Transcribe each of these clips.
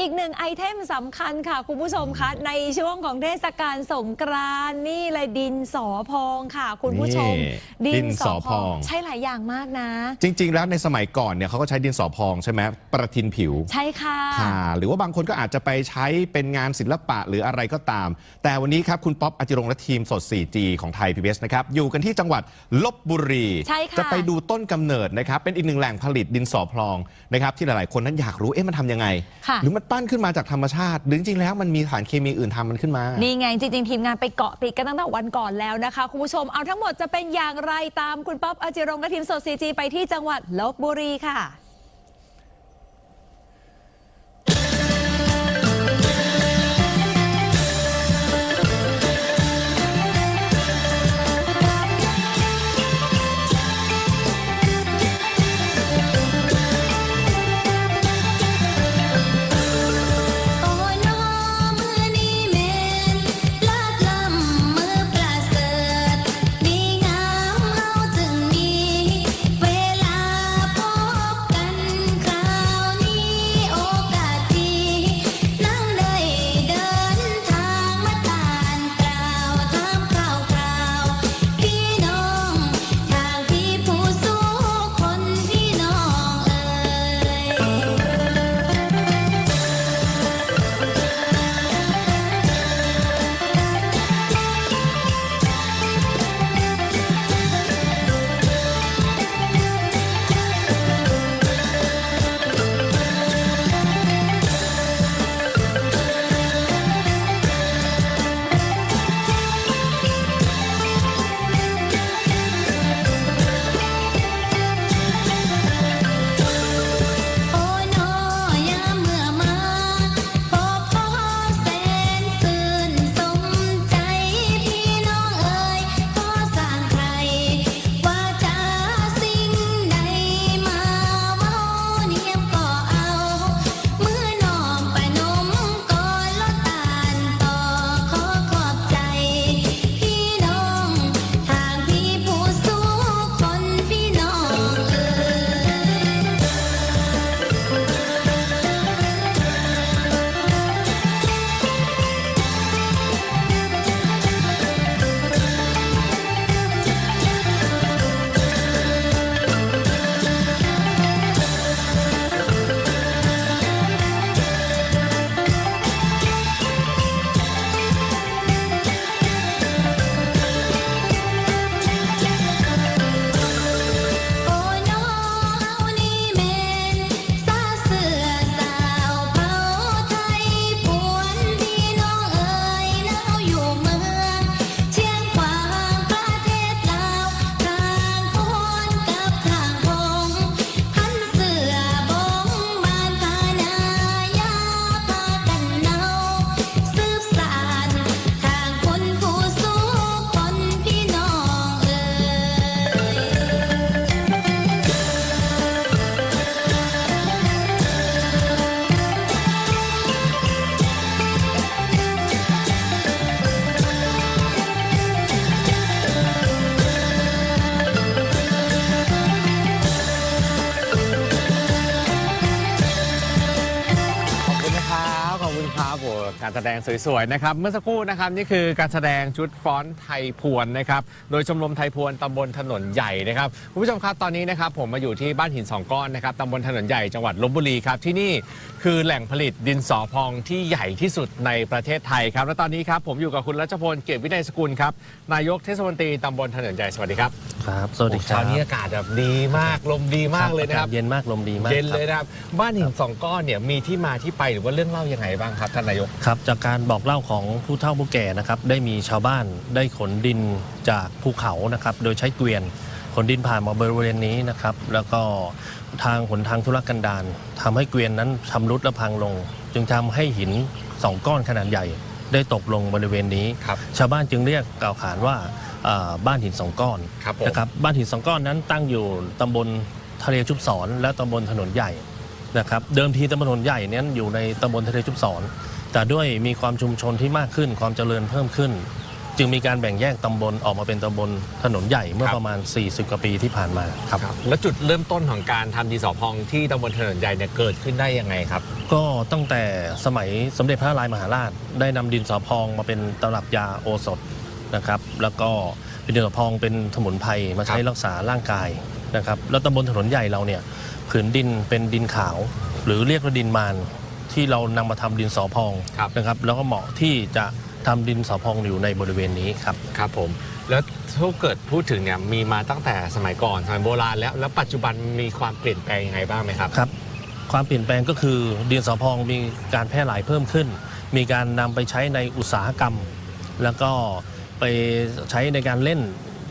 อีกหนึ่งไอเทมสำคัญค่ะ คุณผู้ชมคะในช่วงของเทศกาลสงกรานต์นี่เลยดินสอพองค่ะ คุณผู้ชม นี่ดินสอพอง ใช่หลายอย่างมากนะ จริง ๆ แล้วในสมัยก่อนเนี่ยเขาก็ใช้ดินสอพองใช่ไหมประทินผิวใช่ค่ะ ค่ะหรือว่าบางคนก็อาจจะไปใช้เป็นงานศิลปะหรืออะไรก็ตาม แต่วันนี้ครับคุณป๊อปอจิรงค์และทีมสด 4G ของไทย PBS นะครับอยู่กันที่จังหวัดลบบุรี ใช่ค่ะ จะไปดูต้นกำเนิดนะครับเป็นอีกหนึ่งแหล่งผลิตดินสอพองนะครับที่หลายๆ คนนั้นอยากรู้เอ๊ะมันทำยังไง ค่ะ หรือมันปั้นขึ้นมาจากธรรมชาติหรือจริงๆแล้วมันมีสารเคมีอื่นทำมันขึ้นมา นี่ไงจริง ๆ ทีมงานไปเกาะติดกันตั้งแต่วันก่อนแล้วนะคะ คุณผู้ชมเอาทั้งหมดจะเป็นอย่างไรตามคุณป๊อปอจิรงค์และทีมสดซีจีไปที่จังหวัดลบบุรีค่ะ การแสดงสวยๆนะครับเมื่อสักครู่นะครับนี่คือการแสดงชุดฟ้อนไทยพวนนะครับโดยชมรมไทยพวนตำบลถนนใหญ่นะครับคุณผู้ชมครับตอนนี้นะครับผมมาอยู่ที่บ้านหินสองก้อนนะครับตำบลถนนใหญ่จังหวัดลบบุรีครับที่นี่คือแหล่งผลิตดินสอพองที่ใหญ่ที่สุดในประเทศไทยครับและตอนนี้ครับผมอยู่กับคุณรัชพลเกียรติวินัยสกุลครับนายกเทศมนตรีตำบลถนนใหญ่สวัสดีครับครับสวัสดีคเช้ารับนี้อากาศแบบดีมากลมดีมากเลยนะครับอากาศเย็นมากลมดีมากเย็นเลยครับนะครับบ้านหินสองก้อนเนี่ยมีที่มาที่ไปหรือว่าเรื่องเล่ายังไงบ้างครับท่านนายกครับจากการบอกเล่าของผู้เฒ่าผู้แก่นะครับได้มีชาวบ้านได้ขนดินจากภูเขานะครับโดยใช้เกวียนขนดินผ่านมาบริเวณนี้นะครับแล้วก็ทางหนทางธุรกันดารทำให้เกวียนนั้นชำรุดและพังลง จึงทำให้หินสองก้อนขนาดใหญ่ ได้ตกลงบริเวณนี้ครับชาวบ้านจึงเรียกกล่าวขานว่าอ่าบ้านหินสองก้อนครับผมนะครับบ้านหินสองก้อนนั้นตั้งอยู่ตำบลทะเลชุบศรและตำบลถนนใหญ่นะครับเดิมทีตำบลถนนใหญ่เนี้อยู่ในตำบลทะเลชุบศร แต่ด้วยมีความชุมชนที่มากขึ้นความเจริญเพิ่มขึ้น จึงมีการแบ่งแยกตำบลออกมาเป็นตำบลถนนใหญ่เมื่อครับ ประมาณ 40 กว่าปีที่ผ่านมาครับแล้วจุดเริ่มต้นของการทำดีสอพองที่ตำบลถนนใหญ่เนี่ยเกิดขึ้นได้ยังไงครับ ก็ตั้งแต่สมัยสมเด็จพระนารายณ์มหาราช ได้นำดินสอพองมาเป็นตำรับยาโอสถนะครับ แล้วก็เป็นดินสอพองเป็นสมุนไพรมาใช้รักษาร่างกายนะครับ แล้วตำบลถนนใหญ่เราเนี่ยผืนดินเป็นดินขาว หรือเรียกว่าดินมาน ที่เรานำมาทำดินสอพองครับ นะครับ แล้วก็เหมาะที่จะทำดินสอพองอยู่ในบริเวณนี้ครับ ครับผม แล้วถ้าเกิดพูดถึงเนี่ยมีมาตั้งแต่สมัยก่อนสมัยโบราณแล้วแล้วปัจจุบันมีความเปลี่ยนแปลงยังไงบ้างไหมครับ ครับความเปลี่ยนแปลงก็คือดินสอพองมีการแพร่หลายเพิ่มขึ้น มีการนำไปใช้ในอุตสาหกรรม แล้วก็ไปใช้ในการเล่น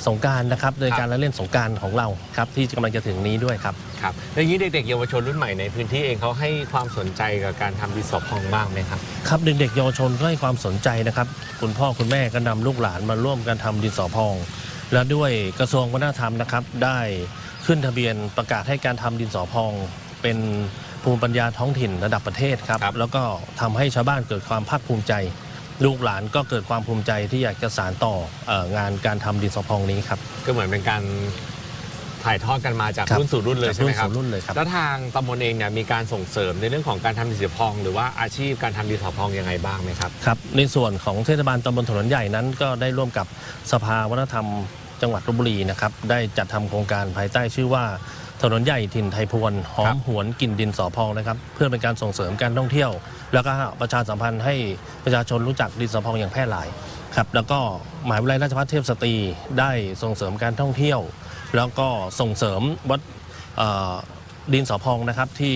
สงกรารนะครับในการเล่นสงกรารของเราครับที่กำลังจะถึงนี้ด้วยครับครับแล้วอย่างนี้เด็กๆเยาวชนรุ่นใหม่ในพื้นที่เองเขาให้ความสนใจกับการทำดินสอพองบ้างไหมครับครับเด็กๆเยาวชนก็ให้ความสนใจนะครับคุณพ่อคุณแม่ก็นำลูกหลานมาร่วมกันทำดินสอพอง และด้วยกระทรวงวัฒนธรรมนะครับ ได้ขึ้นทะเบียนประกาศให้การทำดินสอพอง เป็นภูมิปัญญาท้องถิ่นระดับประเทศครับครับแล้วก็ทำให้ชาวบ้านเกิดความภาคภูมิใจ ลูกหลานก็เกิดความภูมิใจที่อยากจะสานต่อเอองานการทำดินสอพองนี้ครับ ก็เหมือนเป็นการถ่ายทอดกันมาจากครับรุ่นสู่รุ่นเลยจากใช่ไหมครับรุ่นสู่รุ่นเลยครับ แล้วทางตำบลเองเนี่ยมีการส่งเสริมในเรื่องของการทำดินสอพอง หรือว่าอาชีพการทำดินสอพองยังไงบ้างไหมครับ ครับในส่วนของเทศบาลตำบลถนนใหญ่นั้น ก็ได้ร่วมกับสภาวัฒนธรรมจังหวัดลบบุรีนะครับได้จัดทำโครงการภายใต้ชื่อว่า ถนนใหญ่ถิ่นไทยพวนหอครัมบหวนกลิ่นดินสอพองนะครับ เพื่อเป็นการส่งเสริมการท่องเที่ยว แล้วก็ประชาสัมพันธ์ให้ประชาชนรู้จักดินสอพองอย่างแพร่หลายครับแล้วก็มหาวิทยาลัยราชภัฏเทพสตรีได้ส่งเสริมการท่องเที่ยว แล้วก็ส่งเสริมวัดเอ่อดินสอพองนะครับที่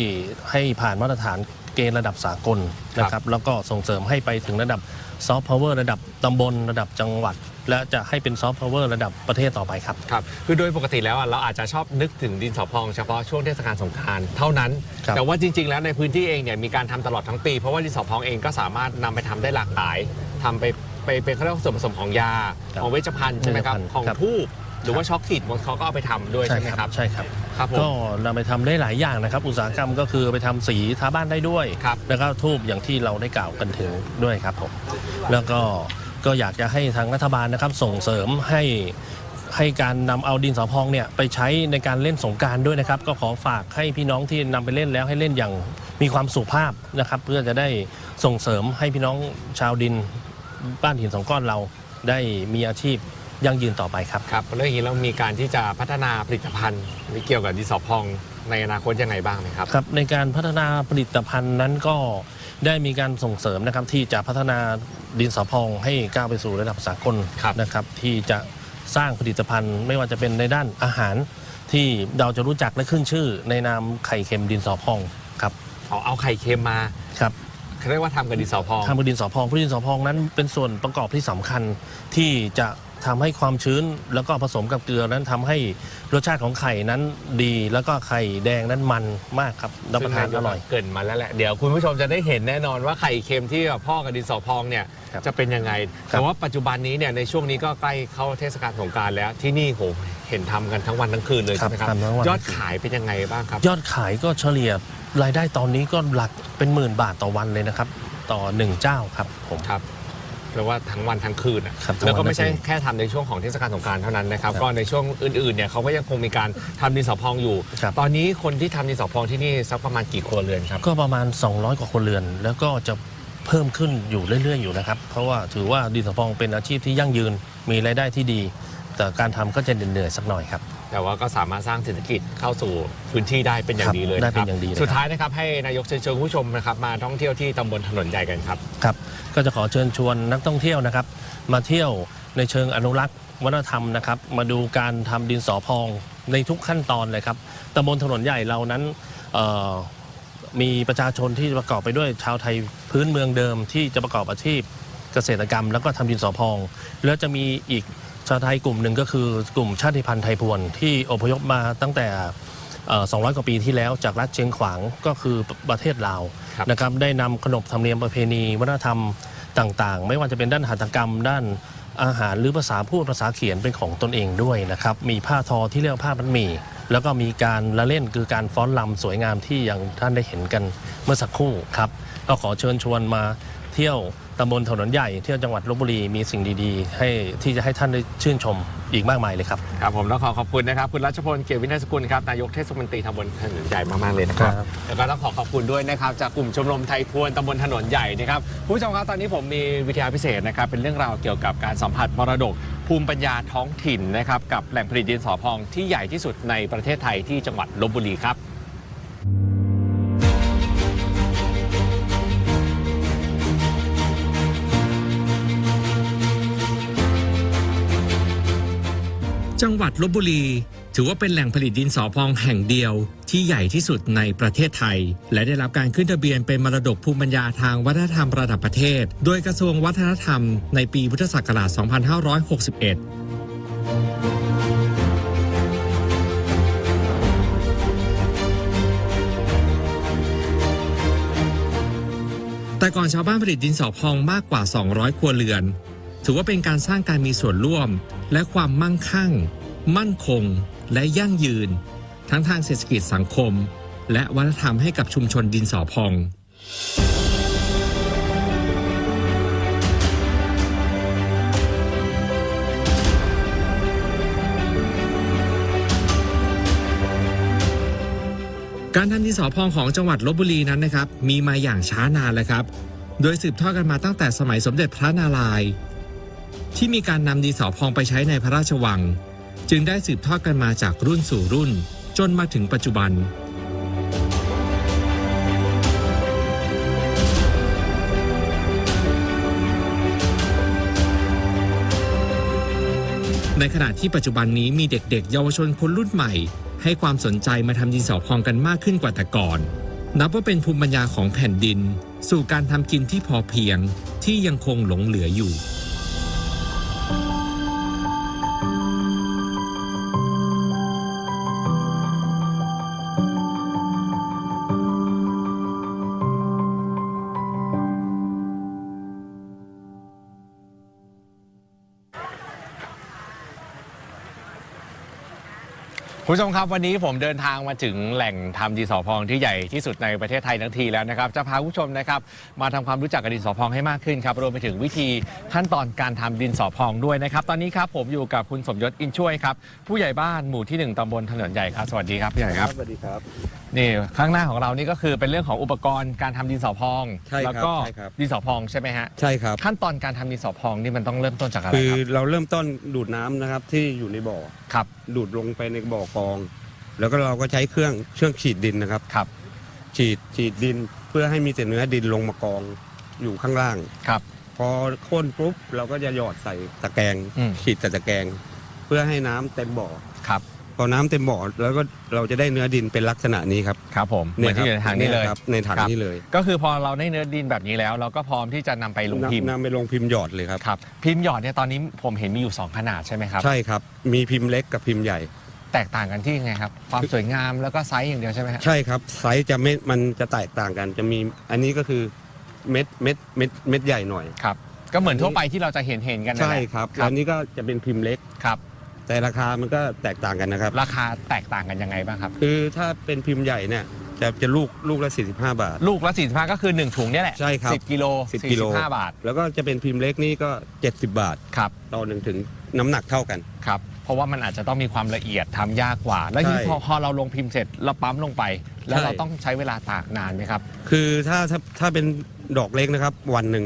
ให้ผ่านมาตรฐาน เกณฑ์ระดับสากลนะครับแล้วก็ส่งเสริมให้ไปถึงระดับซอฟต์พาวเวอร์ระดับตำบลระดับจังหวัด และจะให้เป็นซอฟต์พาวเวอร์ระดับประเทศต่อไปครับครับคือโดยปกติแล้วอะเราอาจจะชอบนึกถึงดินสอพองเฉพาะช่วงเทศกาลสงกรานต์เท่านั้น ครับ แต่ว่าจริง ๆ แล้วในพื้นที่เองเนี่ยมีการทำตลอดทั้งปี เพราะว่าดินสอพองเองก็สามารถนำไปทำได้หลากหลายทำไปไปเป็นเขาเรียกว่าส่วนผสมของยา ครับของเวชภัณฑ์ใช่ไหมครับเวชภัณฑ์ของครับ ทูบ หรือว่าช็อกขีดเขาก็เอาไปทำด้วยใช่ไหมครับ ใช่ครับ ครับผก็มนำไปทำได้หลายอย่างนะครับ อุตสาหกรรมก็คือไปทำสีทาบ้านได้ด้วย ครับ แล้วก็ทูบอย่างที่เราได้กล่าวกันถึงด้วยครับผมแล้วก็ก็อยากจะให้ทางรัฐบาลนะครับส่งเสริมให้ให้การนำเอาดินสอพองเนี่ยไปใช้ในการเล่นสงกรารด้วยนะครับ ก็ขอฝากให้พี่น้องที่นำไปเล่นแล้วให้เล่นอย่างมีความสุภาพนะครับ เพื่อจะได้ส่งเสริมให้พี่น้องชาวดินบ้านหินสองก้อนเราได้มีอาชีพ ยั่งยืนต่อไปครับครับแล้วอย่างนี้เรามีการที่จะพัฒนาผลิตภัณฑ์เกี่ยวกับดินสอพองในอนาคตยังไงบ้างไหมครับครับ ในการพัฒนาผลิตภัณฑ์นั้นก็ได้มีการส่งเสริมนะครับที่จะพัฒนาดินสอพองให้ก้าวไปสู่ระดับสากลครับนะครับ ที่จะสร้างผลิตภัณฑ์ไม่ว่าจะเป็นในด้านอาหาร ที่เราจะรู้จักและขึ้นชื่อ ในนามไข่เค็มดินสอพองครับเอาเอาไข่เค็มมาครับเขาเรียกว่าทำกับดินสอพองทำบนดินสอพองเพราะดินสอพองนั้นเป็นส่วนประกอบที่สำคัญที่จะ ทำให้ความชื้นแล้วก็ผสมกับเกลือนั้นทำให้รสชาติของไข่นั้นดี แล้วก็ไข่แดงนั้นมันมากครับรับประทานอร่อยเกรินมาแล้วแหละเดี๋ยวคุณผู้ชมจะได้เห็นแน่นอนว่าไข่เค็มที่แบบพ่อกับดินสอพองเนี่ยครับจะเป็นยังไงครับแต่ว่าปัจจุบันนี้เนี่ยในช่วงนี้ก็ใกล้เข้าเทศกาลสงกรารแล้วที่นี่โหเห็นทำกันทั้งวันทั้งคืนเลยครับใช่ไหมครับทำทั้งวันยอดขายเป็นยังไงบ้างครับ ยอดขายก็เฉลี่ยรายได้ตอนนี้ก็หลักเป็นหมื่นบาทต่อวันเลยนะครับ ต่อหนึ่งเจ้าครับผมครับ แปลว่าทั้งวันทั้งคืนอะครับทั้งวันแล้วก็ไม่ใช่ทั้งคืนแค่ทำในช่วงของเทศกาลสงกรารเท่านั้นนะครับครับก็ในช่วงอื่นๆเนี่ยเขาก็ยังคงมีการทำดินสอพองอยู่ ครับ ตอนนี้คนที่ทำดินสอพองที่นี่สักประมาณกี่ครัวเรือนครับ ก็ประมาณ 200 กว่าคนเรือน แล้วก็จะเพิ่มขึ้นอยู่เรื่อย ๆ อยู่นะครับ เพราะว่าถือว่าดินสอพองเป็นอาชีพที่ยั่งยืนมีรายได้ที่ดี แต่การทำก็จะเหนื่อยๆสักหน่อยครับ แต่ว่าก็สามารถสร้างเศรษฐกิจเข้าสู่พื้นที่ได้เป็นอย่างดีเลยได้นะคเป็รับนอย่างดีเลยครับสุดท้ายนะครับให้นายกเชิญชวนคุณผู้ชมนะครับมาท่องเที่ยวที่ตำบลถนนใหญ่กันครับครับ ก็จะขอเชิญชวนนักท่องเที่ยวนะครับ มาเที่ยวในเชิงอนุรักษ์วัฒนธรรมนะครับ มาดูการทำดินสอพองในทุกขั้นตอนเลยครับตำบลถนนใหญ่เรานั้นเอ่อมีประชาชนที่ประกอบไปด้วยชาวไทยพื้นเมืองเดิมที่จะประกอบอาชีพเกษตรกรรม แล้วก็ทำดินสอพอง แล้วจะมีอีก ชาวไทยกลุ่มหนึ่งก็คือกลุ่มชาติพันธุ์ไทยพวนที่อพยพมาตั้งแต่เอ่อ200 กว่าปีที่แล้วจากรัฐเชียงขวางก็คือประเทศลาวครับนะครับได้นำขนบธรรมเนียมประเพณีวัฒนธรรมต่างๆ ไม่ว่าจะเป็นด้านหัตถกรรม ด้านอาหารหรือภาษาพูดภาษาเขียนเป็นของตนเองด้วยนะครับมีผ้าทอที่เรียกว่าผ้ามันหมี่แล้วก็มีการละเล่นคือการฟ้อนลำสวยงามที่อย่างท่านได้เห็นกันเมื่อสักครู่ครับก็ขอเชิญชวนมาเที่ยว ตำบลถนนใหญ่ที่จังหวัดลบบุรีมีสิ่งดีๆ ให้ที่จะให้ท่านได้ชื่นชมอีกมากมายเลยครับ ครับผมต้องขอขอบคุณนะครับ คุณรัชพลเกียรติวินัยสกุลครับนายกเทศมนตรีตำบลถนนใหญ่มากๆเลยนะครับครับ แล้วก็ต้องขอขอบคุณด้วยนะครับจากกลุ่มชมรมไทยพวนตำบลถนนใหญ่นะครับคุณผู้ชมครับตอนนี้ผมมีวิทยาพิเศษนะครับเป็นเรื่องราวเกี่ยวกับการสัมผัสมรดก ภูมิปัญญาท้องถิ่นนะครับกับแหล่งผลิตดินสอพองที่ใหญ่ที่สุดในประเทศไทยที่จังหวัดลบบุรีครับ จังหวัดลบบุรี ถือว่าเป็นแหล่งผลิตดินสอพองแห่งเดียวที่ใหญ่ที่สุดในประเทศไทย และได้รับการขึ้นทะเบียนเป็นมรดกภูมิปัญญาทางวัฒนธรรมระดับประเทศ โดยกระทรวงวัฒนธรรมในปีพุทธศักราช 2561แต่ก่อนชาวบ้านผลิตดินสอพองมากกว่า 200 ครัวเรือน ถือว่าเป็นการสร้างการมีส่วนร่วม และความมั่งคั่ง มั่นคง และยั่งยืน ทั้งทางเศรษฐกิจสังคม และวัฒนธรรมให้กับชุมชนดินสอพองการทำดินสอพองของจังหวัดลบบุรีนั้นนะครับ มีมาอย่างช้านานแล้วครับ โดยสืบทอดกันมาตั้งแต่สมัยสมเด็จพระนารายณ์ ที่มีการนำดินสอพองไปใช้ในพระราชวัง จึงได้สืบทอดกันมาจากรุ่นสู่รุ่น จนมาถึงปัจจุบันในขณะที่ปัจจุบันนี้มีเด็กๆ เยาวชนคนรุ่นใหม่ ให้ความสนใจมาทำดินสอพองกันมากขึ้นกว่าแต่ก่อน นับว่าเป็นภูมิปัญญาของแผ่นดิน สู่การทำกินที่พอเพียงที่ยังคงหลงเหลืออยู่ ผู้ชมครับวันนี้ผมเดินทางมาถึงแหล่งทำดินสอพองที่ใหญ่ที่สุดในประเทศไทยทั้งทีแล้วนะครับ จะพาผู้ชมนะครับมาทำความรู้จักกับดินสอพองให้มากขึ้นครับรวมไปถึงวิธีขั้นตอนการทำดินสอพองด้วยนะครับตอนนี้ครับผมอยู่กับคุณสมยศอินช่วยครับผู้ใหญ่บ้านหมู่ที่หนึ่งตำบลถนนใหญ่ครับสวัสดีครับผู้ใหญ่ครับสวัสดีครับ นี่ข้างหน้าของเรานี่ก็คือเป็นเรื่องของอุปกรณ์การทำดินสอพอง ใช่ครับแล้วก็ใช่ครับ ดินสอพองใช่ไหมฮะใช่ครับ ขั้นตอนการทำดินสอพองนี่มันต้องเริ่มต้นจากอะไรคือครับเราเริ่มต้นดูดน้ำนะครับที่อยู่ในบ่อ ครับดูดลงไปในบ่อกอง แล้วก็เราก็ใช้เครื่องเครื่องฉีดดินนะครับ ครับฉีดฉีดดินเพื่อให้มีแต่เนื้อดินลงมากองอยู่ข้างล่าง ครับ พอข้นปุ๊บเราก็จะหยอดใส่ตะแกรงอืม ฉีดแต่ตะแกรงเพื่อให้น้ำเต็มบ่อครับพ อน้ำเต็มบ่อแล้วก็เราจะได้เนื้อดินเป็นลักษณะนี้ครับครับผมเหมือนที่อยู่ในทางนี้เลยครับในถังครับนี้เลย ก็คือพอเราได้เนื้อดินแบบนี้แล้ว เราก็พร้อมที่จะนำไปลงพิมพ์นำไปลงพิมพ์หยอดเลยครับครับพิมพ์หยอดเนี่ยตอนนี้ผมเห็นมีอยู่ 2 ขนาดใช่ไหมครับใช่ครับมีพิมพ์เล็กกับพิมพ์ใหญ่ แตกต่างกันที่ยังไงครับความสวยงามแล้วก็ไซส์อย่างเดียวใช่ไหมครับใช่ครับไซส์จะไม่มันจะแตกต่างกันจะมีอันนี้ก็คือเม็ดเม็ดเม็ดเม็ดใหญ่หน่อยครับก็เหมือนทั่วไปที่เราจะเห็นเห็นกันนั่นใช่แหละครับครับอันนี้ก็จะเป็นพิมพ์เล็กครับ แต่ราคามันก็แตกต่างกันนะครับ ราคาแตกต่างกันยังไงบ้างครับ คือถ้าเป็นพิมพ์ใหญ่เนี่ยจะจะลูกลูกละ 45 บาท ลูกละ45ก็คือ 1 ถุงเนี่ยแหละใช่ครับ10กิโล10กิโล45บาท แล้วก็จะเป็นพิมพ์เล็กนี่ก็ 70 บาทครับต่อหนึ่งถึงน้ำหนักเท่ากัน ครับ เพราะว่ามันอาจจะต้องมีความละเอียดทำยากกว่า แล้วที่ใช่พอพอเราลงพิมพ์เสร็จเราปั๊มลงไป แล้วใช่ เราต้องใช้เวลาตากนานไหมครับ คือถ้าถ้าถ้าเป็นดอกเล็กนะครับ วันหนึ่ง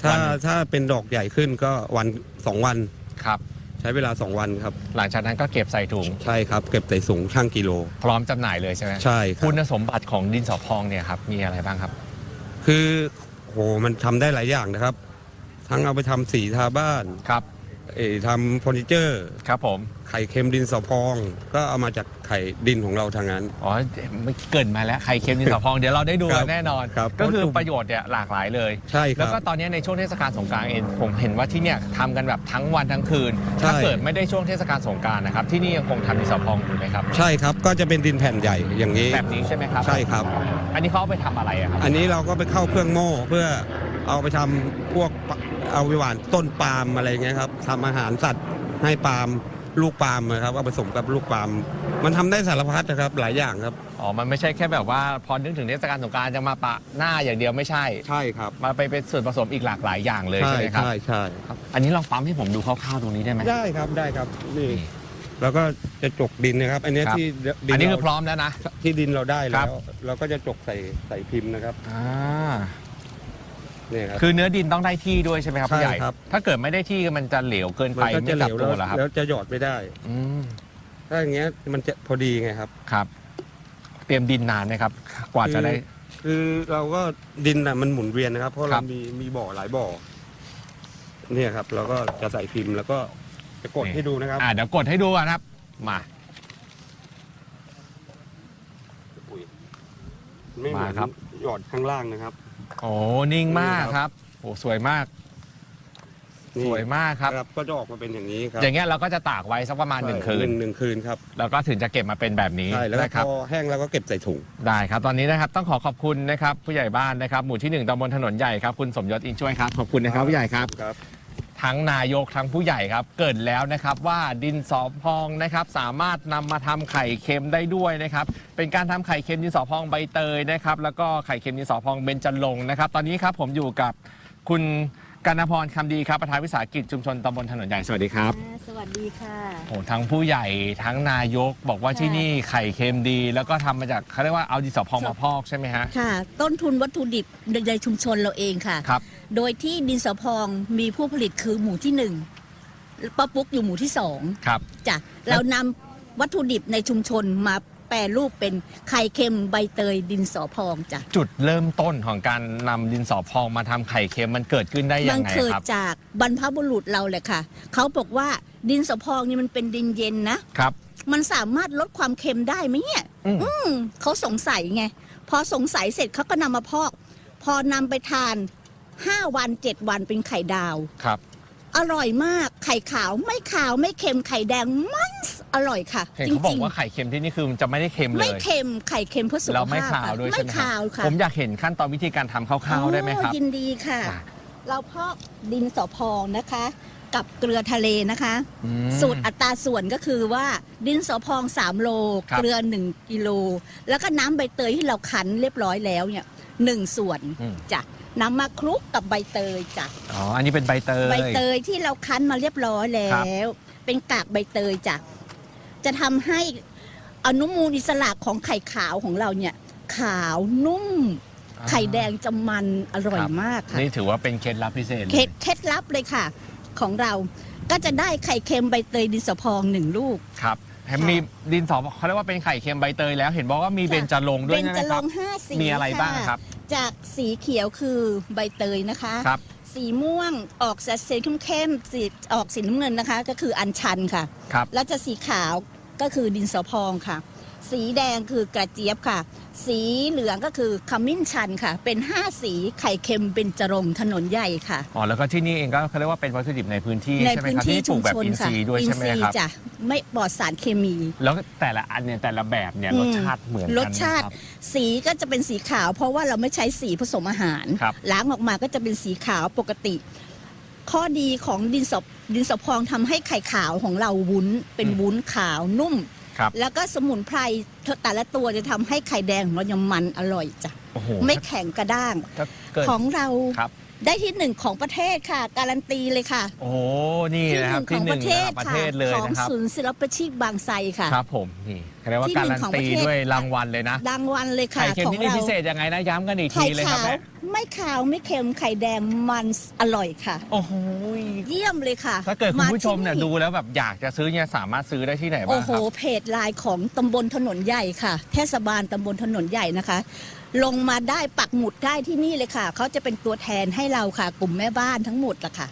ถ้าวันหนึ่ง ถ้าเป็นดอกใหญ่ขึ้นก็วันสองวัน ครับ ใช้เวลา 2 วันครับ หลังจากนั้นก็เก็บใส่ถุง ใช่ครับ เก็บใส่สูงช่างกิโล พร้อมจำหน่ายเลยใช่ไหมใช่ครับ คุณสมบัติของดินสอพองเนี่ยครับมีอะไรบ้างครับ คือโหมันทำได้หลายอย่างนะครับ ทั้งเอาไปทำสีทาบ้าน ครับ เอ่อทำเฟอร์นิเจอร์ ครับผม ไข่เค็มดินสอพอง ก็เอามาจากไข่ดินของเราทางนั้น อ๋อไม่เกรินมาแล้วไข่เค็มดินสอพอง เดี๋ยวเราได้ดูครักันบแน่นอน ครับก็คือประโยชน์เนี่ยหลากหลายเลย ใช่คแล้วรับก็ตอนนี้ในช่วงเทศกาลสงกรานต์เองผมเห็นว่าที่เนี่ยทำกันแบบทั้งวันทั้งคืน ใช่ ถ้าเกิดไม่ได้ช่วงเทศกาลสงกรานต์นะครับที่นี่ยังคงทำดินสอพองอยู่ไหมครับใช่ครับก็จะเป็นดินแผ่นใหญ่อย่างนี้ แบบนี้ใช่ไหมครับ ใช่ครับ อันนี้เขาเอาไปทำอะไรอะครับอันนี้เราก็ไปเข้าเครื่องโม่เพื่อเอาไปทำพวกปะ เอาไปหว่านต้นปาล์มอะไรเงี้ยครับทำอาหารสัตว์ให้ปาล์มลูกปาล์มนะครับเอาผสมกับลูกปาล์มมันทำได้สารพัดนะครับหลายอย่างครับ อ๋อ มันไม่ใช่แค่แบบว่าพอนึกถึงเทศกาลสงกรารจะมาปะหน้าอย่างเดียวไม่ใช่ ใช่ครับมาไปเป็นส่วนผสมอีกหลากหลายอย่างเลยใช่ไหมครับ ใช่ใช่ครับ อันนี้ลองปั๊มให้ผมดูคร่าวๆตรงนี้ได้ไหม ได้ครับได้ครับนี่นี่แล้วก็จะจกดินนะครับ อันเนี้ยครับ ที่ดิอันนี้คือเราพร้อมแล้วนะ ที่ดินเราได้คแล้รับ ว เราก็จะจกใส่ใส่พิมพ์นะครับ อ่าเนี่ยครับ คือเนื้อดินต้องได้ที่ด้วยใช่ไหมครับใช่ผู้ใหญ่ ครับ ถ้าเกิดไม่ได้ที่มันจะเหลวเกินมัไปก็ไม่จะเหกลลับวตัแล้ววเหรอครับแล้วจะหยอดไม่ได้ อืมถ้าอย่างเงี้ยมันจะพอดีไงครับ ครับ เตรียมดินนานไหมครับ กว่าจะได้ คือเราก็ดินน่ะมันหมุนเวียนนะครับ เพราะครัเราบ มีมีบ่อหลายบ่อเนี่ยครับเราก็จะใส่พิมพ์แล้วก็จะกดให้ดูนะครับ อ่าเดี๋ยวกดให้ดูก่อนครับ มาไม่เหมือนมาครับ หยอดข้างล่างนะครับ โอ้นิ่งมากครับโอ้สวยมาก นี่สวยมากครับ ก็จะออกมาเป็นอย่างนี้ครับอย่างเงี้ยเราก็จะตากไว้สักประมาณหนึ่งคืนหนึ่งคืนครับแล้วก็ถึงจะเก็บมาเป็นแบบนี้ใช่แล้วก็นะครับ พอแห้งแล้วก็เก็บใส่ถุง ได้ครับ ตอนนี้นะครับต้องขอขอบคุณนะครับผู้ใหญ่บ้านนะครับหมู่ที่หนึ่งตำบลถนนใหญ่ครับคุณสมยศอินช่วยครับ ขอบคุณนะครับผู้ใหญ่ครับ ครับ ทั้งนายกทั้งผู้ใหญ่ครับ เกิดแล้วนะครับว่าดินสอพองนะครับสามารถนำมาทำไข่เค็มได้ด้วยนะครับเป็นการทำไข่เค็มดินสอพองใบเตยนะครับแล้วก็ไข่เค็มดินสอพองเบญจรงค์นะครับ ตอนนี้ครับผมอยู่กับคุณกันพรคำดีครับประธานวิสาหกิจชุมชนตำบลถนนใหญ่สวัสดีครับอ่าสวัสดีค่ะโอ้ทั้งผู้ใหญ่ทั้งนายกบอกว่าค่ะที่นี่ไข่เค็มดี แล้วก็ทำมาจากเขาเรียกว่าเอาดินสอพองมาพอกใช่ไหมฮะค่ะ ต้นทุนวัตถุดิบในชุมชนเราเองค่ะครับ โดยที่ดินสอพองมีผู้ผลิตคือหมู่ที่หนึ่งป้าปุ๊กอยู่หมู่ที่สองครับ จ้ะเรานำวัตถุดิบในชุมชนมาแปรรูปเป็นไข่เค็มใบเตยดินสอพองจ้ะจุดเริ่มต้นของการนำดินสอพองมาทำไข่เค็มมันเกิดขึ้นได้ยัมังไงเกิดครับ จากบรรพบุรุษเราแหละค่ะเขาบอกว่าดินสอพองนี่มันเป็นดินเย็นนะ ครับ มันสามารถลดความเค็มได้ไหมเนี่ยอืม อืมเขาสงสัยไง พอสงสัยเสร็จเขาก็นำมาพอก พอนำไปทาน 5 วัน 7 วันเป็นไข่ดาว ครับ อร่อยมากไข่ขาวไม่ขาวไม่เค็มไข่แดงมันอร่อยค่ะ เห็นจเขาบอริกงว่าไข่เค็มที่นี่คือมันจะไม่ได้เค็มๆ เลไม่ย เค็มไข่เค็มเพื่อสุขเราภาพไม่ขาวค่ะด้วยไม่ใช่ไหมคขารัวบค่ะผมอยากเห็นขั้นตอนวิธีการทำคร่าวๆได้ไหมครับ โอ้ยินดีค่ะอะ เราพอกดินสอพองนะคะ กับเกลือทะเลนะคะ อืม สูตรอัตราส่วนก็คือว่าดินสอพอง 3 โล ครับ เกลือ 1 กิโล แล้วก็น้ำใบเตยที่เราคั้นเรียบร้อยแล้วเนี่ยหนึ่งส่วนอืม จ้ะ นำมาคลุกกับใบเตยจ้ะอ๋อ อันนี้เป็นใบเตย ใบเตยที่เราคั้นมาเรียบร้อยแล้ครับวเป็นกากใบเตยจ้ะจะทำให้อนุมูลอิสระของไข่ขาวของเราเนี่ย ขาวนุ่ม ไข่แดงจะมันอร่อยครับมากค่ะ นี่ถือว่าเป็นเคล็ดลับพิเศษเลยเคล็ดเคล็ดลับเลยค่ะ ของเราก็จะได้ไข่เค็มใบเตยดินสอพองหนึ่งลูกครับแถมมีดินสอเขาเรียกว่าเป็นไข่เค็มใบเตยแล้ว เห็นบอกว่ามีจ้ะเบญจรงค์ด้วยเป็นใช่ไหมจะคลรับงห้าสีมีอะไรบ้างครับ จากสีเขียวคือใบเตยนะคะ ครับ สีม่วงออกสีเข้มๆสีออกสีน้ำเงินนะคะ ก็คืออัญชันค่ะ ครับ แล้วจะสีขาวก็คือดินสอพองค่ะ สีแดงคือกระเจี๊ยบค่ะ สีเหลืองก็คือขมิ้นชันค่ะ เป็น5สีไข่เค็มเป็นจรงค์ถนนใหญ่ค่ะ อ๋อแล้วก็ที่นี่เองก็เขาเรียกว่าเป็นวัตถุดิบในพื้นที่ในใช่ไหมพื้นครับที่ที่ปลูชุกมแบบชนอินทค่ะรีย์ด้วยอิใช่ไหมทรีครับ จ้ะไม่ปลอดสารเคมี แล้วแต่ละอันเนี่ยแต่ละแบบเนี่ยอืมรสชาติเหมือนกันรสชาติ ไหมคบสีก็จะเป็นสีขาว เพราะว่าเราไม่ใช้สีผสมอาหาร ครับ ล้างออกมาก็จะเป็นสีขาวปกติ ข้อดีของดินสอดินสอพองทำให้ไข่ขาวของเราวุ้น เป็นวุ้นขาวนุ่ม ครับ แล้วก็สมุนไพรแต่ละตัวจะทำให้ไข่แดงของเรายังมันอร่อยจ้ะ โอ้โหไม่แข็งกระด้าง ถ้าเกิดของเราครับ ได้ที่หนึ่งของประเทศค่ะ การันตีเลยค่ะ โอ้โหนี่ที่นะหครันึ่บงขที่องหปนึ่งระเทศระดับประค่ะเทศเลยของนะครับศูนย์ศิลปาชีพบางไทรค่ะ ครับผมนี่เขาเรียกว่าที่หนึ่การังนของตีประเทศ ด้วยรางวัลเลยนะดังวันเลยค่ะไข่เค็มของที่นี่เราพิเศษยังไงนะย้ำกันอีกไข่ทีเลยครับขาวแม่ไม่ขาวไม่เค็มไข่แดงมันอร่อยค่ะ โอ้โหเยี่ยมเลยค่ะถ้าเกิดคุณผู้ชมเนี่ยที่ดูแล้วแบบอยากจะซื้อเนี่ยสามารถซื้อได้ที่ไหนบ้าโอ้งโหครับ เพจไลน์ของตำบลถนนใหญ่ค่ะ เทศบาลตำบลถนนใหญ่นะคะ ลงมาได้ปักหมุดได้ที่นี่เลยค่ะ เขาจะเป็นตัวแทนให้เราค่ะ กลุ่มแม่บ้านทั้งหมดละค่ะ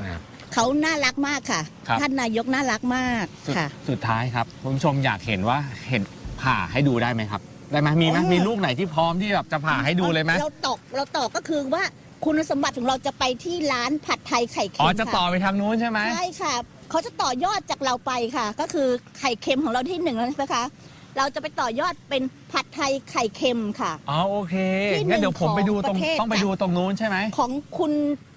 นะครับ เขาน่ารักมากค่ะ ครับ ท่านนายกน่ารักมากสุดค่ะ สุดท้ายครับคุณผู้ชมอยากเห็นว่าเห็นผ่าให้ดูได้ไหมครับได้ไหมมีไหมอ๋อมีลูกไหนที่พร้อมที่แบบจะผ่าให้ดูเลยไหมเราตอกเราตอกก็คือว่าคุณสมบัติของเราจะไปที่ร้านผัดไทยไข่เค็มอ๋อจะค่ต่อไปทางนู้นใช่ไหมใช่ค่ะ เขาจะต่อยอดจากเราไปค่ะ ก็คือไข่เค็มของเราที่หนึ่งแล้วนะคะ เราจะไปต่อยอดเป็นผัดไทยไข่เค็มค่ะ อ๋อโอเคที่หนึ่งงั้นเดี๋ยวผมไปดูตรงของประเทศ ต้องไปดูตรงนู้นใช่ไหม ของคุณ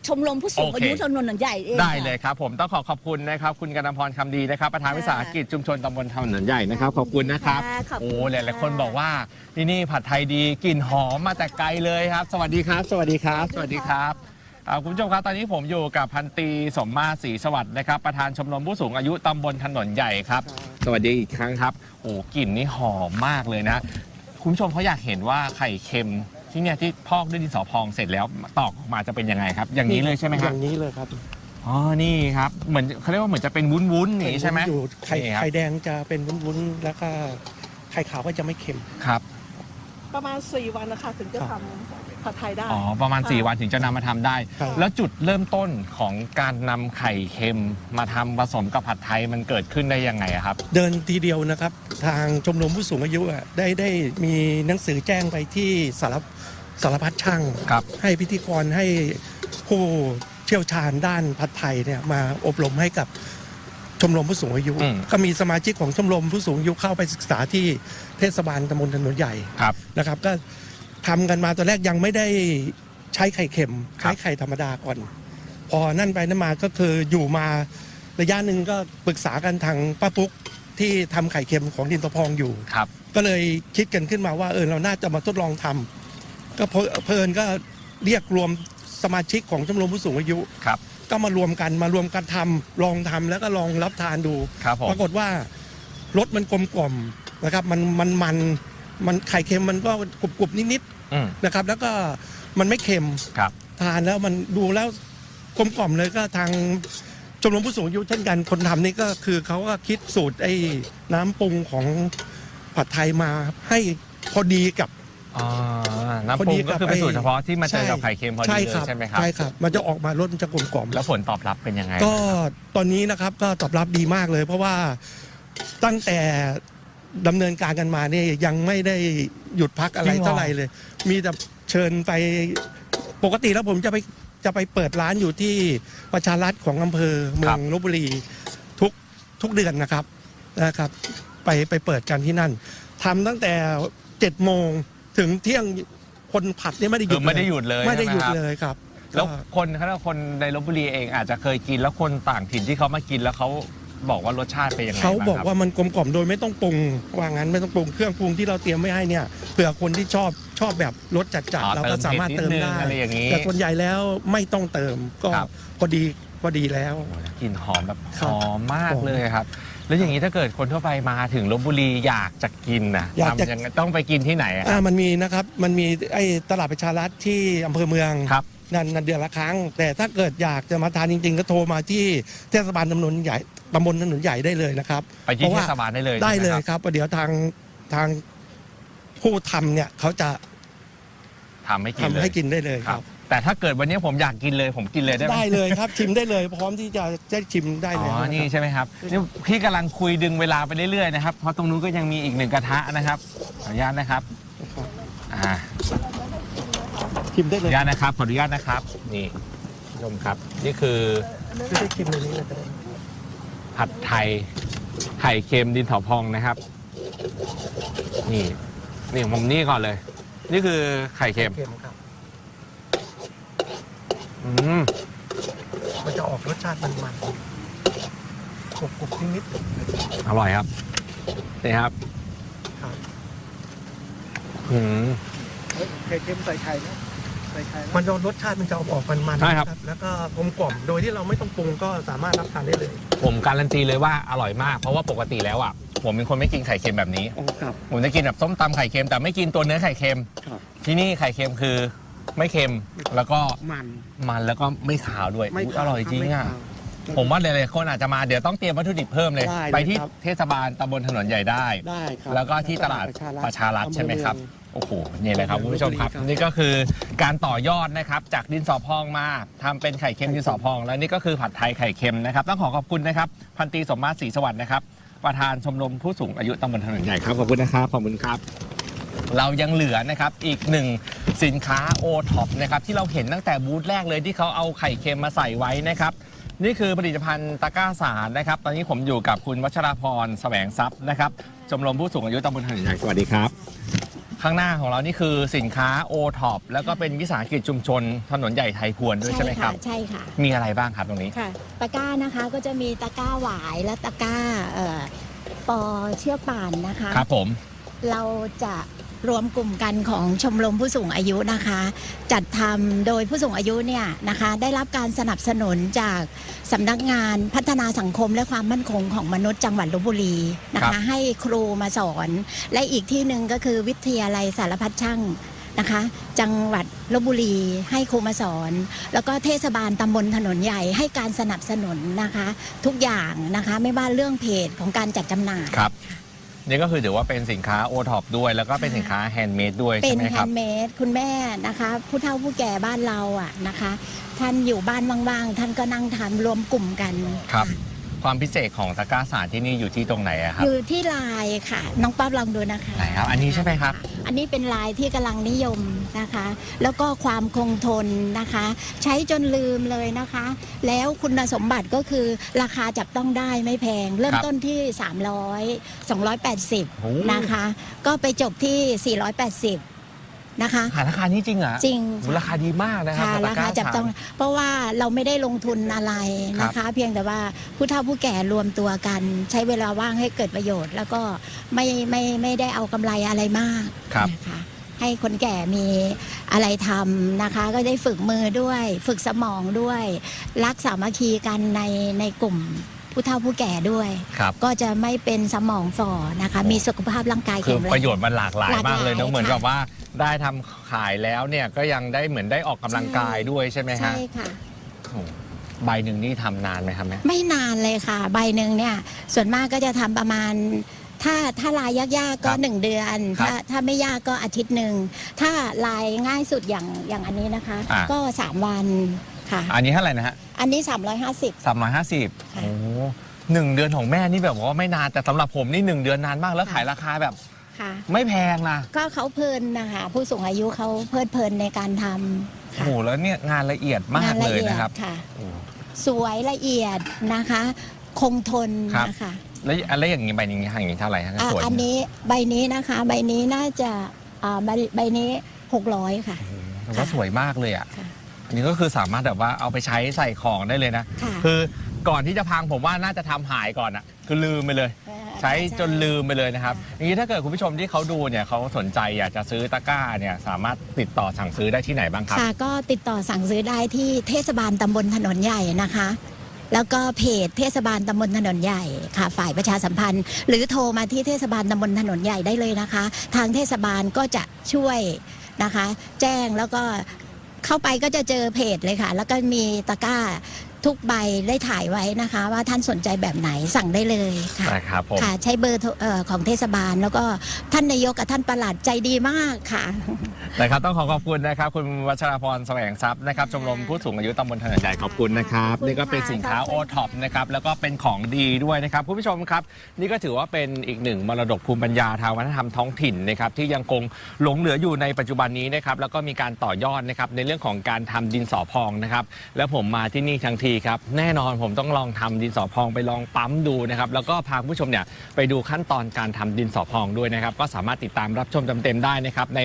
ชมรมผู้สูงอายุโอเคถนนหนนใหญ่เองได้ค่ะ เลยครับผมต้องขอขอบคุณนะครับ คุณกันพรคำดีนะครับ ประธานค่ะวิสาหกิจชุมชนตำบลถนนใหญ่นะครับ ขอบคุณนะครับ ค่ะขอบคุณโอ้หลายๆคนค่ะ บอกว่าที่นี่ผัดไทยดีกลิ่นหอมมาแต่ไกลเลยครับ สวัสดีครับ สวัสดีครับ สวัสดีครับ อ่าคุณผู้ชมครับตอนนี้ผมอยู่กับพันตรีสมมาศรีสวัสดิ์นะครับ ประธานชมรมผู้สูงอายุตำบลถนนใหญ่ครับ สวัสดีอีกครั้งครับโอ้กลิ่นนี่หอมมากเลยนะ คุณผู้ชมเขาอยากเห็นว่าไข่เค็มที่เนี่ยที่พอกด้วยดินสอพองเสร็จแล้วตอกออกมาจะเป็นยังไงครับ อย่างนี้เลยใช่ไหมครับอย่างนี้เลยครับอ๋อนี่ครับเหมือนเขาเรียกว่าเหมือนจะเป็นวุ้นๆนี่ใช่ไหมอยู่ไข่นี่ครับไข่แดงจะเป็นวุ้นๆแล้วก็ไข่ขาวก็จะไม่เค็ม ครับ ประมาณ 4 วันนะคะ ถึงจะทำ ผัดไทยได้ อ๋อ ประมาณค่ะ4วันถึงจะนำมาทำได้ ครับ แล้วจุดเริ่มต้นของการนำไข่เค็มมาทำผสมกับผัดไทยมันเกิดขึ้นได้ยังไงอะครับ เดินทีเดียวนะครับ ทางชมรมผู้สูงอายุอะได้ได้มีหนังสือแจ้งไปที่สารสารพัดช่าง ครับ ให้พิธีกรให้ผู้เชี่ยวชาญด้านผัดไทยเนี่ยมาอบรมให้กับชมรมผู้สูงอายุ อืม ก็มีสมาชิกของชมรมผู้สูงอายุเข้าไปศึกษาที่เทศบาลตำบลถนนใหญ่ครับ นะครับ ก็ ทำกันมาตอนแรกยังไม่ได้ใช้ไข่เค็มครับใช้ไข่ธรรมดาก่อน พอนั่นไปนั่นมาก็คืออยู่มาระยะหนึ่งก็ปรึกษากันทางป้าปุ๊กที่ทำไข่เค็มของดินตะพองอยู่ครับ ก็เลยคิดกันขึ้นมาว่าเออเราน่าจะมาทดลองทำก็เพลิเพลินก็เรียกรวมสมาชิกของชมรมผู้สูงอายุครับ ก็มารวมกันมารวมกันทำลองทำแล้วก็ลองรับทานดูครับผมปรากฏว่ารสมันกลมกล่อมนะครับ มันมันมันมัน ไข่เค็มมันก็กรุบกรุบนิดอืมๆนะครับ แล้วก็มันไม่เค็มครับ ทานแล้วมันดูแล้วกลมกล่อมเลยก็ทางชมรมผู้สูงอายุเช่นกันคนทำนี่ก็คือเขาก็คิดสูตรไอ้น้ำปรุงของผัดไทยมาให้พอดีกับอ๋อน้ำพอปรุดีงก็คือเป็นกับไอ้สูตรเฉพาะที่มาเจอกับไข่เค็มพอดีเลยใช่ไหมครับ ใช่ครับ มันจะออกมารสมันจะกลมกล่อมแล้วผลตอบรับเป็นยังไง ก็ตอนนี้นะครับก็ตอบรับดีมากเลย เพราะว่าตั้งแต่ ดำเนินการกันมาเนี่ยยังไม่ได้หยุดพักอะไรจริงเหรอ เท่าไหร่เลย มีแต่เชิญไปปกติแล้วผมจะไปจะไปเปิดร้านอยู่ที่ประชารัฐของอำเภอเมืองลบบุรีทุกทุกเดือนนะครับนะครับ ไปไปเปิดกันที่นั่นทำตั้งแต่เจ็ดโมงถึงเที่ยงคนผัดเนี่ยไม่ได้หคืยุอดไม่ได้หยุดเลยไม่ได้หยุดใช่หครับ เลยครับแล้วก็ คนเขาเรียกว่าคนในลบบุรีเองอาจจะเคยกินแล้วคนต่างถิ่นที่เขามากินแล้วเขา บอกว่ารสชาติเป็นยังไงเขาบ้างบอกครับว่ามันกลมกล่อมโดยไม่ต้องปรุงว่างั้นไม่ต้องปรุงเครื่องปรุงที่เราเตรียมไว้ให้เนี่ยเผื่อคนที่ชอบชอบแบบรสจัดอ๋อๆเราก็สามารถเติมเติมเผ็ดนิดนึงได้อะไรอย่างนี้แต่ส่วนใหญ่แล้วไม่ต้องเติมก็ครับพอดีพอดีแล้วโอ้โหกลิ่นหอมแบบคหรับอมมากหอมเลยครับ แล้วอย่างนี้ถ้าเกิดคนทั่วไปมาถึงลบบุรีอยากจะกินนะอยากจะทำยังไงต้องไปกินที่ไหนอะอ่ามันมีนะครับมันมีไอ้ตลาดประชารัฐที่อำเภอเมืองครับ นั่นนั่นเดือนละครั้ง แต่ถ้าเกิดอยากจะมาทานจริง ๆ ก็โทรมาที่เทศบาลตำบลใหญ่ตำบลถนนใหญ่ได้เลยนะครับไปที่พระเทว่ศบาลได้เลยได้ใช่หมเลยครับครับประเดี๋ยวทางทางผู้ทำเนี่ยเขาจะทำให้กินทำเลยให้กินได้เลยคครัรับบแต่ถ้าเกิดวันนี้ผมอยากกินเลย ผมกินเลยได้ไหมได้เลยครับ ชิมได้เลย พร้อมที่จะได้ชิมได้อ๋เลยอนี่ใช่ไหมครับนี่พี่กำลังคุยดึงเวลาไปเรื่อยๆนะครับเพราะตรงนู้นก็ยังมีอีกหนึ่งกระทะนะครับขออนุญาตนะครับอ่า ชิมได้ขอเลอยนุญาตนะครับ ขออนุญาตนะครับ นี่ผู้ชมครับ นี่คือไม่ได้ชิมในนี้เลยก็ได้ผัดไทยไข่เค็มดินเถาพองนะครับ นี่นี่ผมนี่ก่อนเลย นี่คือไข่เค็มเค็มครับ อืมมันจะออกรสชาติมันๆกรุบๆนิดอร่อยครับนี่ครับครับอืมไข่เค็มใส่ไข่นะใส่ไข่นะ มันจะรสชาติมันจะออกมันๆใช่ครับ แล้วก็กลมกล่อมโดยที่เราไม่ต้องปรุงก็สามารถรับทานได้เลย ผมการันตีเลยว่าอร่อยมาก เพราะว่าปกติแล้วอะผมเป็นคนไม่กินไข่เค็มแบบนี้โอ้ครับผมจะกินแบบส้มตำไข่เค็มแต่ไม่กินตัวเนื้อไข่เค็ม ครับที่นี่ไข่เค็มคือไม่เค็มแล้วก็มัน มันแล้วก็ไม่ขาวด้วยไม่อุ๊ยขาวอร่อยจริงไม่อะขาว ผมว่าหลายๆคนอาจจะมาเดี๋ยวต้องเตรียมวัตถุดิบเพิ่มเลย ได้เลยไปที่ครับ เทศบาลตำบลถนนใหญ่ได้ ได้ครับแล้วก็ที่ตลาดประชารัฐใช่ไหมครับโอ้โหนี่เลยครับคุณผู้ชมครับ นี่ก็คือการต่อยอดนะครับจากดินสอพองมาทำเป็นไข่เค็มดินสอพอง แล้วนี่ก็คือผัดไทยไข่เค็มนะครับต้องขอขอบคุณนะครับพันตรีสมมาตรศรีสวัสดิ์นะครับ ประธานชมรมผู้สูงอายุตำบลถนนใหญ่ครับขอบคุณนะครับขอบคุณครับ เรายังเหลือนะครับอีกหนึ่งสินค้าโอท็อปนะครับที่เราเห็นตั้งแต่บูธแรกเลยที่เขาเอาไข่เค็มมาใส่ไว้นะครับ นี่คือผลิตภัณฑ์ตะกร้าสารนะครับ ตอนนี้ผมอยู่กับคุณวัชราพรแสวงทรัพย์นะครับชมรมผู้สูงอายุตำบลถนนใหญ่สวัสดีครับ ข้างหน้าของเรานี่คือสินค้าโอท็อปแล้วก็เป็นวิสาหกิจชุมชน ถนนใหญ่ไทยพวนด้วยใช่ไหมครับ ใช่ค่ะ มีอะไรบ้างครับตรงนี้ค่ะ ตะกร้านะคะก็จะมีตะกร้าหวายและตะกร้าเอ่อปอเชือกป่านนะคะ ครับผม เราจะ รวมกลุ่มกันของชมรมผู้สูงอายุนะคะ จัดทำโดยผู้สูงอายุเนี่ยนะคะได้รับการสนับสนุนจากสำนักงานพัฒนาสังคมและความมั่นคงของมนุษย์จังหวัดลบบุรีนะครัคะ บ ให้ครูมาสอน และอีกที่หนึ่งก็คือวิทยาลัยสารพัดช่างนะคะ จังหวัดลบบุรีให้ครูมาสอน แล้วก็เทศบาลตำบลถนนใหญ่ให้การสนับสนุนนะคะ ทุกอย่างนะคะ ไม่ว่าเรื่องเพจของการจัดจำหน่าย ครับ นี่ก็คือถือว่าเป็นสินค้าโอท็อปด้วย แล้วก็เป็นสินค้าแฮนด์เมดด้วยเป็ใช่นไหมแฮครับ นด์เมดคุณแม่นะคะ ผู้เฒ่าผู้แก่บ้านเราอะนะคะ ท่านอยู่บ้านว่างๆ ท่านก็นั่งทำรวมกลุ่มกันครับ ความพิเศษของตะกร้าสารที่นี่อยู่ที่ตรงไหนอะครับ อยู่ที่ลายค่ะ น้องป๊อบลองดูนะคะไหนครับอันนี้ใช่ไหมครับ อันนี้เป็นลายที่กำลังนิยมนะคะ แล้วก็ความคงทนนะคะ ใช้จนลืมเลยนะคะ แล้วคุณสมบัติก็คือราคาจับต้องได้ไม่แพง เริ่มครับต้นที่ 300 280โอ้นะคะ ก็ไปจบที่ 480 นะคะ หาราคานี้จริงเหรอจริงโอ้ราคาดีมากนะครับค่ะตะรากร้คาจับต้องสรเพราะว่าเราไม่ได้ลงทุนอะไรนะคะ เพียงแต่ว่าผู้เฒ่าผู้แก่รวมตัวกัน ใช้เวลาว่างให้เกิดประโยชน์ แล้วก็ไม่ไม่ไม่ได้เอากำไรอะไรมากครับ นะคะให้คนแก่มีอะไรทำนะคะ ก็ได้ฝึกมือด้วย ฝึกสมองด้วย รักสามัคคีกันในในกลุ่มผู้เฒ่าผู้แก่ด้วย ครับ ก็จะไม่เป็นสมองฝ่อนะคะ มีสุขภาพร่างกายคือแข็งแรง ประโยชน์มันหลากหลายหลากหลายมากเลยเนอะเหมือนค่ะกับว่า ได้ทำขายแล้วเนี่ยก็ยังได้เหมือนได้ออกกำลังกายด้วยใช่ไหมฮะใช่ค่ะ โอ้ใบหนึ่งนี่ทำนานไหมครับแม่ไม่นานเลยค่ะ ใบหนึ่งเนี่ย ส่วนมากก็จะทำประมาณ ถ้าถ้าลายยากๆก็ครับหนึ่งเดือนครับถ้าถ้าไม่ยากก็อาทิตย์หนึ่ง ถ้าลายง่ายสุดอย่างอย่างอันนี้นะคะ อะ ก็ 3 วันค่ะ อันนี้เท่าไหร่นะฮะอันนี้ 350 สามร้อยห้าสิบค่ะ โอ้หนึ่งเดือนของแม่นี่แบบว่าไม่นานแต่สำหรับผมนี่หนึ่งเดือนนานมากแล้วขายราคาแบบ ค่ะ ไม่แพงนะก็เขาเพลินนะคะ ผู้สูงอายุเขาเพลิดเพลินในการทำโอ้ค่ะโหแล้วเนี่ยงานละเอียดมากงนเลละยอีดนะครับค่ะ โอ้ สวยละเอียดนะคะ คงทนครับ นะคะแล้วอะไรอย่างนี้ใบนี้ห่างอย่างนี้เท่าไหร่ฮะอะสวยอันนี้ใบนี้นะคะ ใบนี้น่าจะอ่าใบใบนี้ 600 ค่ะแต่ว่าสวยมากเลยอะค่ะ อันนี้ก็คือสามารถแบบว่าเอาไปใช้ใส่ของได้เลยนะ ค่ะคือก่อนที่จะพังผมว่าน่าจะทำหายก่อนอะ คือลืมไปเลย ใช้จนลืมไปเลยนะครับอย่างนี้ถ้าเกิดคุณผู้ชมที่เขาดูเนี่ยเขาสนใจอยากจะซื้อตะกร้าเนี่ยสามารถติดต่อสั่งซื้อได้ที่ไหนบ้างครับ ค่ะก็ติดต่อสั่งซื้อได้ที่เทศบาลตำบลถนนใหญ่นะคะ แล้วก็เพจเทศบาลตำบลถนนใหญ่ค่ะ ฝ่ายประชาสัมพันธ์ หรือโทรมาที่เทศบาลตำบลถนนใหญ่ได้เลยนะคะ ทางเทศบาลก็จะช่วยนะคะ แจ้งแล้วก็เข้าไปก็จะเจอเพจเลยค่ะ แล้วก็มีตะกร้า ทุกใบได้ถ่ายไว้นะคะ ว่าท่านสนใจแบบไหนสั่งได้เลยค่ะนะครับผมค่ะใช้เบอร์โทรเอ่อของเทศบาล แล้วก็ท่านนายกกับท่านประหลัดใจดีมากค่ะ นะครับต้องขอขอบคุณนะครับ คุณวัชราพรแสวงทรัพย์นะครับชมรมผู้สูงอายุตำบลถนนใหญ่ขอบคุณนะครับขอบคุณนี่ก็เป็นสินค้าค่ะโอท็อปนะครับแล้วก็เป็นของดีด้วยนะครับคุณผู้ชมครับ นี่ก็ถือว่าเป็นอีกหนึ่งมรดกภูมิปัญญาทางวัฒนธรรมท้องถิ่นนะครับที่ยังคงหลงเหลืออยู่ในปัจจุบันนี้นะครับแล้วก็มีการต่อยอดนะครับในเรื่องของการทำดินสอพองนะครับแล้วผมมาที่นี่ทั้งทีครับ แน่นอนผมต้องลองทำดินสอพองไปลองปั๊มดูนะครับ แล้วก็พาผู้ชมเนี่ยไปดูขั้นตอนการทำดินสอพองด้วยนะครับ ก็สามารถติดตามรับชมเต็มๆได้นะครับ ใน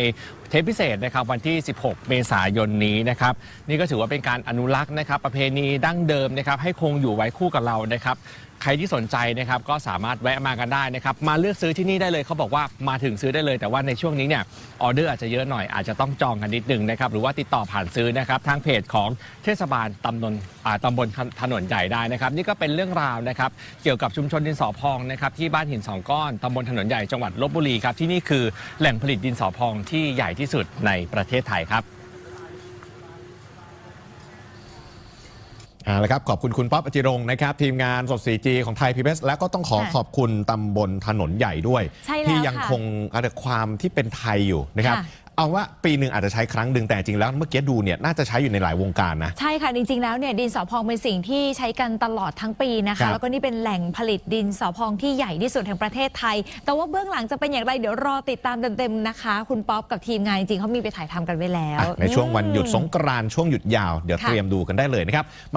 เทปพิเศษนะครับวันที่ 16 เมษายนนี้นะครับ นี่ก็ถือว่าเป็นการอนุรักษ์นะครับ ประเพณีดั้งเดิมนะครับ ให้คงอยู่ไว้คู่กับเรานะครับ ใครที่สนใจนะครับก็สามารถแวะมากันได้นะครับมาเลือกซื้อที่นี่ได้เลยเขาบอกว่ามาถึงซื้อได้เลย แต่ว่าในช่วงนี้เนี่ยออเดอร์อาจจะเยอะหน่อยอาจจะต้องจองกันนิดนึงนะครับหรือว่าติดต่อผ่านซื้อนะครับทางเพจของเทศบาลตำบลตำบลถนนใหญ่ได้นะครับ นี่ก็เป็นเรื่องราวนะครับเกี่ยวกับชุมชนดินสอพองนะครับที่บ้านหินสองก้อนตำบลถนนใหญ่จังหวัดลบบุรีครับที่นี่คือแหล่งผลิตดินสอพองที่ใหญ่ที่สุดในประเทศไทยครับ เอาละครับ ขอบคุณคุณป๊อปอจิรงค์นะครับ ทีมงานสด 4G ของไทยพีบีแล้วก็ต้องขอค่ะขอบคุณตำบลถนนใหญ่ด้วย ใช่แล้วที่ยังค่ะคงอะไรความที่เป็นไทยอยู่นะครับ ค่ะ เอาว่าปีหนึ่งอาจจะใช้ครั้งหนึ่งแต่จริงแล้วเมื่อกี้ดูเนี่ยน่าจะใช้อยู่ในหลายวงการนะ ใช่ค่ะจริงๆแล้วเนี่ยดินสอพองเป็นสิ่งที่ใช้กันตลอดทั้งปีนะครัคะ บแล้วก็นี่เป็นแหล่งผลิตดินสอพองที่ใหญ่ที่สุดแห่งประเทศไทย แต่ว่าเบื้องหลังจะเป็นอย่างไรเดี๋ยวรอติดตามเต็มๆนะคะ คุณป๊อปกับทีมงานจริงๆเขามีไปถ่ายทำกันไว้แล้ว อะในช่วงวันหยุดอืมสงกรานต์ช่วงหยุดยาวเดี๋ยวค่ะ เตรียมดูกันได้เลยนะครับ